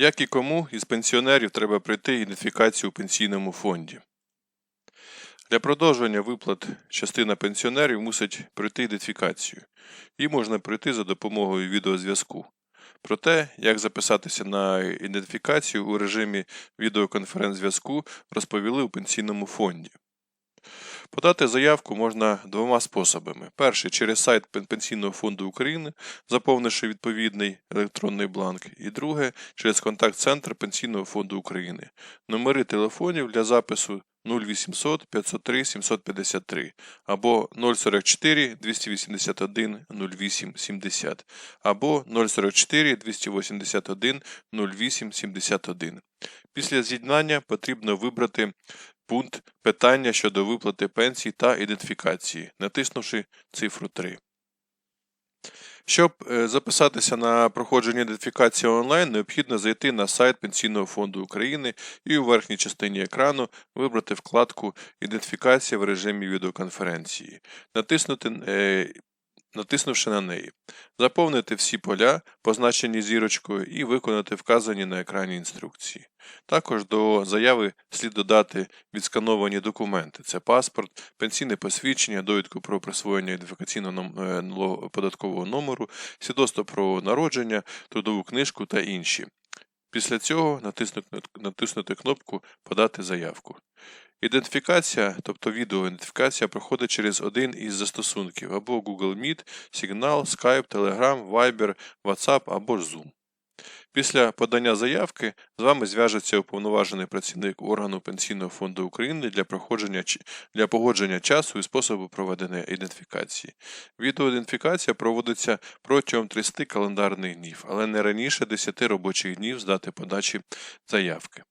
Як і кому із пенсіонерів треба пройти ідентифікацію у пенсійному фонді? Для продовження виплат частина пенсіонерів мусить пройти ідентифікацію. Її можна пройти за допомогою відеозв'язку. Про те, як записатися на ідентифікацію у режимі відеоконференц-зв'язку, розповіли у пенсійному фонді. Подати заявку можна двома способами. Перший через сайт Пенсійного фонду України, заповнивши відповідний електронний бланк, і друге через контакт-центр Пенсійного фонду України. Номери телефонів для запису 0800 503 753 або 044 281 08 70 або 044 281 08 71. Після з'єднання потрібно вибрати пункт питання щодо виплати пенсій та ідентифікації, натиснувши цифру 3. Щоб е, записатися на проходження ідентифікації онлайн, необхідно зайти на сайт Пенсійного фонду України і у верхній частині екрану вибрати вкладку Ідентифікація в режимі відеоконференції, натиснути, е, натиснувши на неї, заповнити всі поля, позначені зірочкою, і виконати вказані на екрані інструкції. Також до заяви слід додати відскановані документи: це паспорт, пенсійне посвідчення, довідку про присвоєння ідентифікаційного е, налог- податкового номеру, свідоцтво про народження, трудову книжку та інші. Після цього натиснути кнопку Подати заявку. Ідентифікація, тобто відеоідентифікація, проходить через один із застосунків або Google Meet, Signal, Skype, Telegram, Viber, WhatsApp або Zoom. Після подання заявки з вами зв'яжеться уповноважений працівник органу Пенсійного фонду України для проходження для погодження часу і способу проведення ідентифікації. Відеоідентифікація проводиться протягом 30 календарних днів, але не раніше 10 робочих днів з дати подачі заявки.